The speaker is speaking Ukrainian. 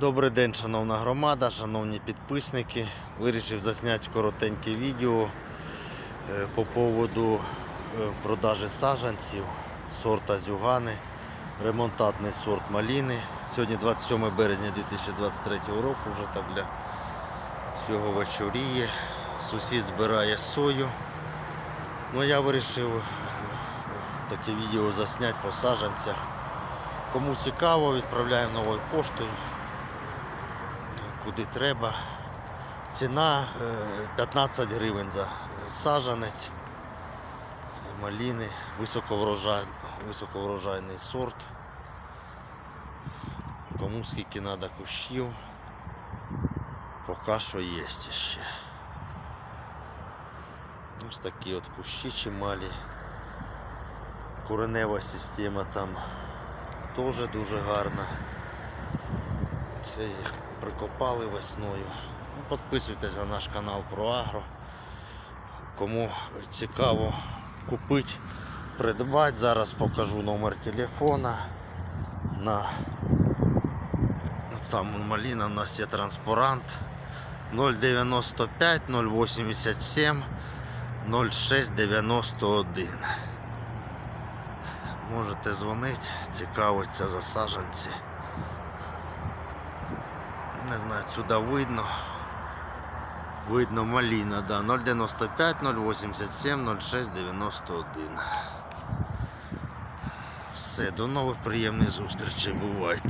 Добрий день, шановна громада, шановні підписники. Вирішив засняти коротеньке відео е, по поводу е, продажі саджанців сорта зюгани, ремонтатний сорт маліни. Сьогодні 27 березня 2023 року, вже так для цього вечоріє. Сусід збирає сою. Ну, я вирішив е, таке відео засняти по саджанцях. Кому цікаво, відправляємо новою поштою куди треба. Ціна е, 15 гривень за саджанець маліни, високоврожай, високоврожайний сорт. Кому скільки треба кущів, поки що є ще. Ось такі от кущі чималі. Коренева система там теж дуже гарна. Це прикопали весною. Ну, Підписуйтесь на наш канал про агро. Кому цікаво купити, придбати, зараз покажу номер телефона. На... Ну, Там маліна у нас є транспарант 095 087 0691. Можете дзвонити, цікавиться за саджанці. Не знаю, сюди видно. Видно маліна, да. 095 087 06 91. Все, до нових приємних зустрічей. Бувайте.